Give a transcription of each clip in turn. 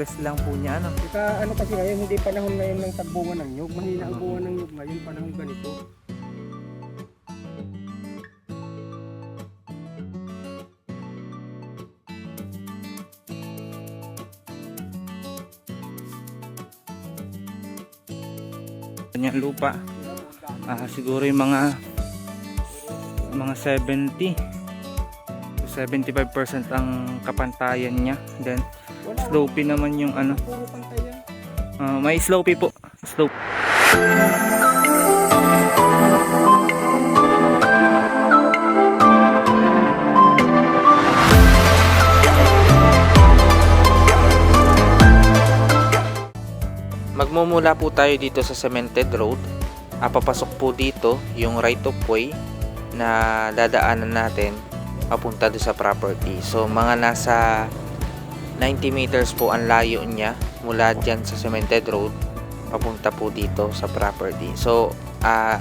harvest lang po niya. Ano? Ika, ano kasi ngayon, hindi panahon ngayon ng tagbunga ng nyug. Mahina ang bunga ng nyug ngayon, panahon ganito. Kanyang lupa. Ah, siguro yung mga mga 70 to 75% ang kapantayan niya. Then slopey naman yung ano. Ah, may slopey po. Slope. Magmumula po tayo dito sa cemented road. Ah, papasok po dito yung right of way na dadaanan natin papunta doon sa property. So mga nasa 90 meters po ang layo niya mula dyan sa cemented road papunta po dito sa property. So, ah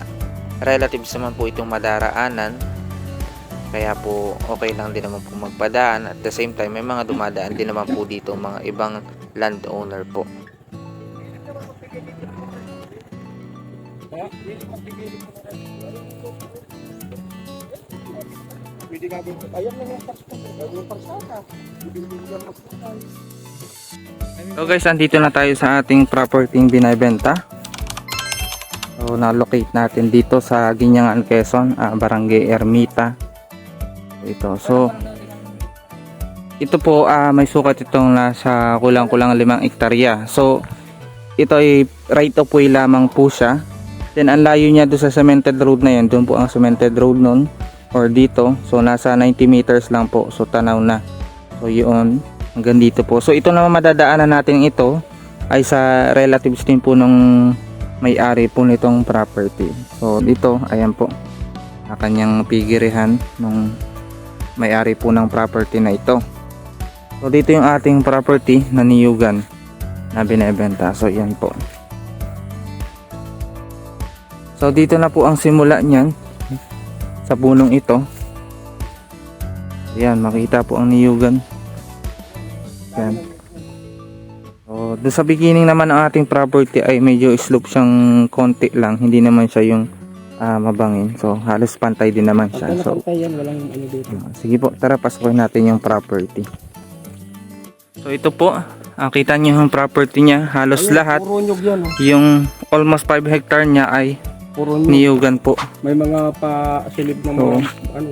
relatives naman po itong madaraanan. Kaya po okay lang din naman po magpadaan. At the same time, may mga dumadaan din naman po dito mga ibang landowner po. Ha? Pwede nga din. Ayan na yung parsaka. Ayan yung sa So guys, andito na tayo sa ating property binibenta. So na-locate natin dito sa Ginyangan, Quezon, ah, Barangay Ermita. Ito. So ito po ah, may sukat itong nasa kulang-kulang limang ektarya. So ito ay right of way lamang po siya. Then ang layo niya doon sa cemented road na yan, doon po ang cemented road nun or dito. So nasa 90 meters lang po. So tanaw na. So yun, hanggang dito po. So ito naman madadaanan natin ito ay sa relatives din po nung may-ari po nitong property. So dito, ayan po. Ang kanyang pigirihan nung may-ari po ng property na ito. So dito yung ating property na niyugan na binebenta. So yan po. So dito na po ang simula niyan sa punong ito. Yan, makita po ang niyugan. Yan. So, doon sa beginning naman ng ating property ay medyo slope siyang konti lang. Hindi naman siya yung ah, mabangin. So, halos pantay din naman siya. So, yan, walang ano dito. sige po, tara pasokin natin yung property. So, ito po. Ang kita niyo yung property niya. Halos Ayun, lahat. Oh. Yung almost 5 hectare niya ay Puro nyug. niyugan po. May mga pa-silib ng mga ano.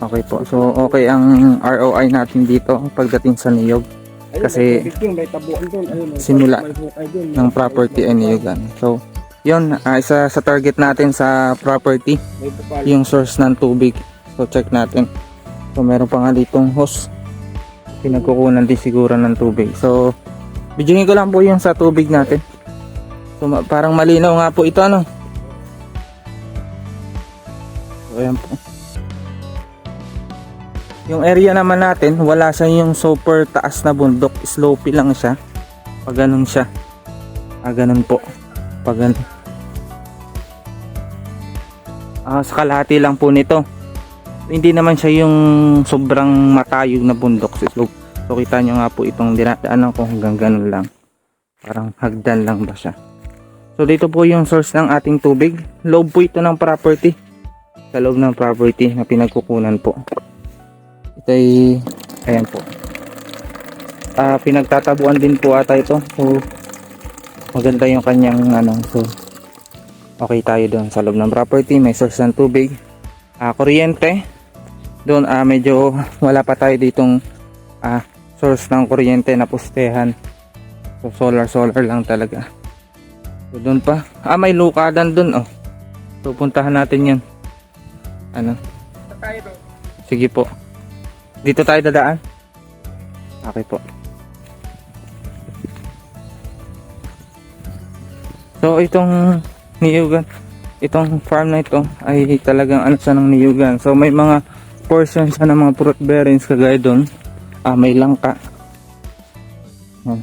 Okay po. So, okay ang ROI natin dito pagdating sa niyog. Kasi may tabuan dun. Ayun, may- simula may ng property ay niyugan. So, yun, ah, isa sa target natin sa property, yung source ng tubig. So, check natin. So, meron pa nga ditong hose. Pinagkukunan din siguro ng tubig. So, bidyoin ko lang po yung sa tubig natin. So, parang malinaw nga po ito, ano? Ayan po. Yung area naman natin, wala siya yung super taas na bundok. Slopey lang siya. Pag ganun siya. Ah, ganun po. Pag ganun. Ah, sa kalahati lang po nito. Hindi naman siya yung sobrang matayog na bundok slope. So kita nyo nga po itong dinadaanan ko hanggang ganun lang. Parang hagdan lang ba siya. So dito po yung source ng ating tubig. Loob po ito ng property. Sa loob ng property na pinagkukunan po. Ito ay, ayan po. Ah, pinagtatabuan din po ata ito. So, maganda yung kanyang ano. So, okay tayo doon sa loob ng property. May source ng tubig. Ah, kuryente. Doon, ah, medyo wala pa tayo ditong ah, source ng kuryente na pustehan. So, solar, solar lang talaga. So, doon pa. Ah, may lukadan doon, oh. So, puntahan natin yan. Ano? Sige po. Dito tayo dadaan? Okay po. So itong niyugan, itong farm na ito ay talagang ano siya ng niyugan. So may mga portions siya ng mga fruit bearings kagaya doon. Ah, may langka. Hmm.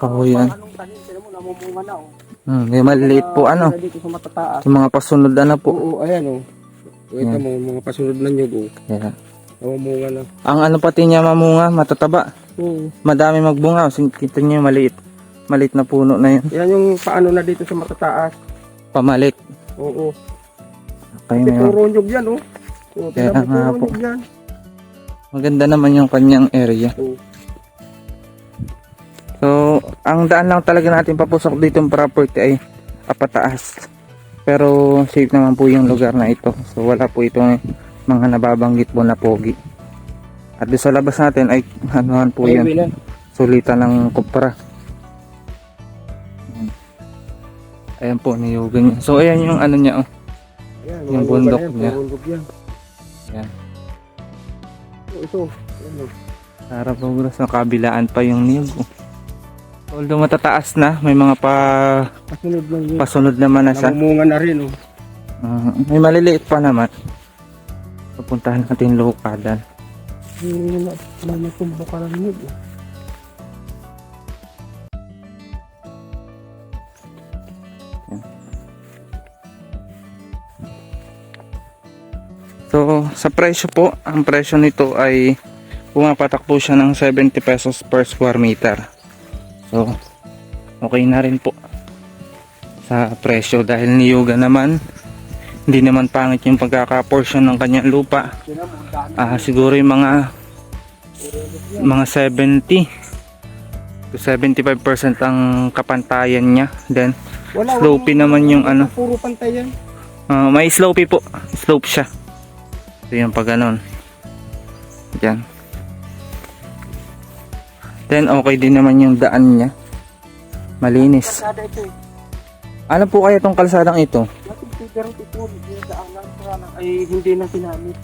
Kahoyan. Na oh. Hmm, may maliliit po ano. Yung mga pasunod ano po. Oo, ayan oh. Ito Yan. mo, mga pasunod na nyug oh. Yeah. Namumunga na. Ang ano pati niya mamunga, matataba. Oo. Madami magbunga. Sin- Kita niyo yung maliit. Maliit na puno na yun. Yan yung paano na dito sa matataas. Pamalit. Oo. Kayo Kasi puro nyug yan, oh. Oo, Kaya nga po. yan. Maganda naman yung kanyang area. Oo. So, ang daan lang talaga natin papusok dito yung property ay apataas. Pero safe naman po yung lugar na ito. So, wala po itong mga nababanggit po na pogi. At doon sa labas natin ay anuhan po yan. Highway na. Sulitan ng kupra. Ayan po, niyugan niya. So, ayan yung ano niya. Oh. Ayan, Yung bundok yan, niya. yan. Yan. So, ito. Ayan, oh. Para progress na kabilaan pa yung niyog. oh. Although matataas na, may mga pa, Kasunod lang yun. pasunod naman na siya. Namumunga na rin, oh. Ah, may maliliit pa naman. Pupuntahan natin lokadan. Hindi na, na natumbo ka ng nyug. eh. So, sa presyo po, ang presyo nito ay pumapatak po siya ng 70 pesos per square meter. So, okay na rin po sa presyo dahil niyuga naman. Hindi naman pangit yung pagkaka-portion ng kanyang lupa. Ah, siguro yung mga mga 70 to 75% ang kapantayan niya. Then, Wala, slopey wala, naman yung ano. Puro. Ah, may slopey po. Slope siya. So yung pag ganon. Yan. Then okay din naman yung daan niya. Malinis. Kalsada ito eh. Ano po kaya tong kalsadang ito? Pero ito, yung daanan sana ay hindi na sinamit.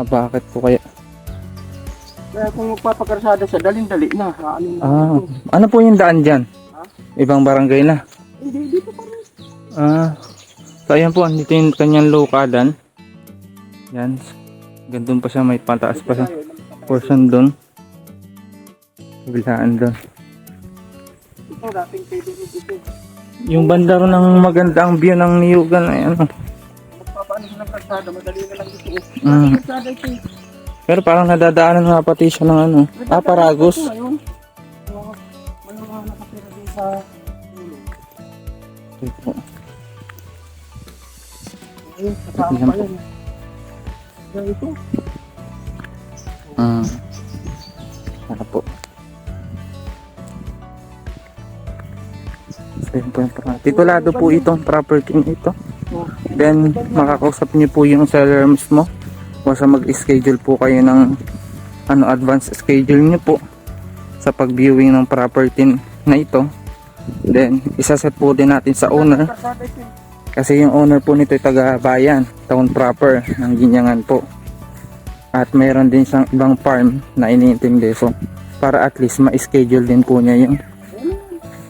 Ah, bakit po kaya? Kaya kung magpapakarsada siya, dalin-dali na. Ano na Ah, ito. ano po yung daan dyan? Ha? Ibang barangay na. Hindi, dito pa rin. Ah, so ayan po, andito yung kanyang lokadan. Yan. Gandun pa siya, may pataas pa siya. Portion dun. Bilaan dun. Ito, dating pwede dito. Yung banda ron ng magandang view ng Niyugan ay ano. Magpapaano ng karsada, madali na lang dito. Mm. Ito. Pero parang nadadaanan nga pati siya ng ano. Ah, Paragos. Ito May mga nakatira din sa po. Ayun, kasama pa. Yan ito. Mm. Yun po yung pro- Titulado po itong property ito. Then, makakausap niyo po yung seller mismo. Basta mag-schedule po kayo ng ano, advance schedule niyo po sa pag-viewing ng property na ito. Then, isaset po din natin sa owner. Kasi yung owner po nito ay taga bayan, town proper ng Ginyangan po. At meron din siyang ibang farm na iniintindi. So, para at least ma-schedule din po niya yung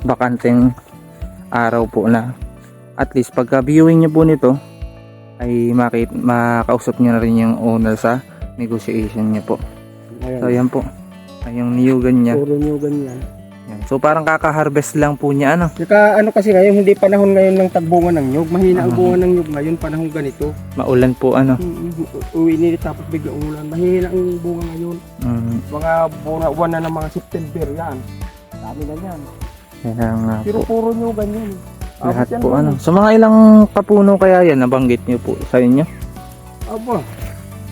bakanteng araw po na at least pagka viewing niyo po nito ay makit makausap niyo na rin yung owner sa negotiation niya po. Ayan. So, ayan po. Ay, yung niyugan niya. Puro nyo ganyan. Yan. So, parang kaka-harvest lang po niya ano. Saka ano kasi ngayon, hindi panahon ngayon ng tagbunga ng nyug. Mahina ang Ah. bunga ng nyug ngayon, panahon ganito. Maulan po ano. Mm, Uwi nila tapos bigla ulan. Mahina ang bunga ngayon. Mm, Mga bunga, buwan na ng mga September yan. Dami na yan. Kaya nga Pero po. puro nyo ganyan. Abot Lahat yan po ano. So mga ilang kapuno kaya yan nabanggit niyo po sa inyo? Aba,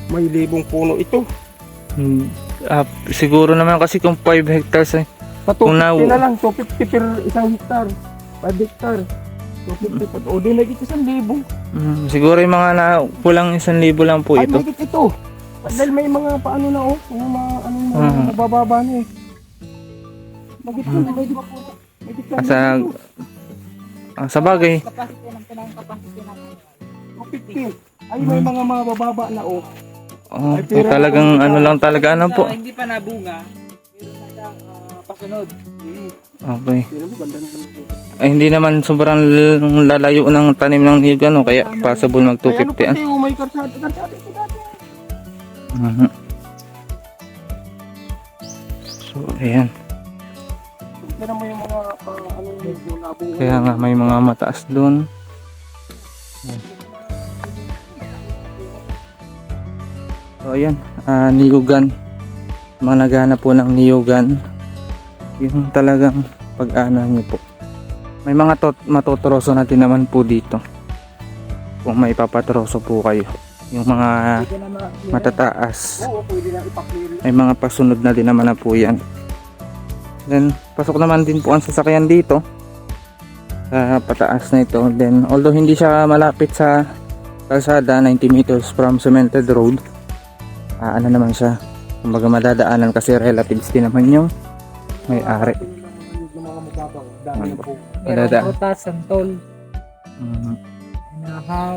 may libong puno ito. Hmm, ah, siguro naman kasi kung 5 hectares eh. Sa Kung 250 na- na lang, 250 per isang hektar. 5 hektar. 250 pa. O, di na isang libo. Hmm, siguro yung mga na kulang isang libo lang po Ay, ito. may ito. Dahil may mga paano na oh, mga mga ano na Mhm. nabababa na eh. Magit ko, may git may git lang Sa, dito. ah, sa bagay. Capacity ng pinang capacity natin. 250. Ay, may mga mga bababa na oh. Oh, so talagang ano lang talaga ano po. hindi pa nabunga, ah, pasunod. Okay. Pero. Ay hindi naman sobrang lalayo ng tanim ng niyog ano kaya possible mag Ay, ano 250 ah. pati oh, may karsada. Karsada ito dati. Mhm. So ayan. Tignan mo yung mga ah, ano medyo nabunga. Kaya nga may mga mataas doon. So ayan, ah, niyugan. mga naghahanap po ng niyugan yung talagang pag-ano nyo po. May mga tot matotroso natin naman po dito. Kung may papatroso po kayo. Yung mga matataas. May mga pasunod na din naman na po yan then pasok naman din po ang sasakyan dito sa pataas na ito then although hindi siya malapit sa kalsada 90 meters from cemented road ah, ano naman siya kumbaga madadaanan kasi relatives din naman yung may ari Yung mga mababaw, dami Ano na ba? po. Madada. Merong prutas, santol, Mhm. hinahaw.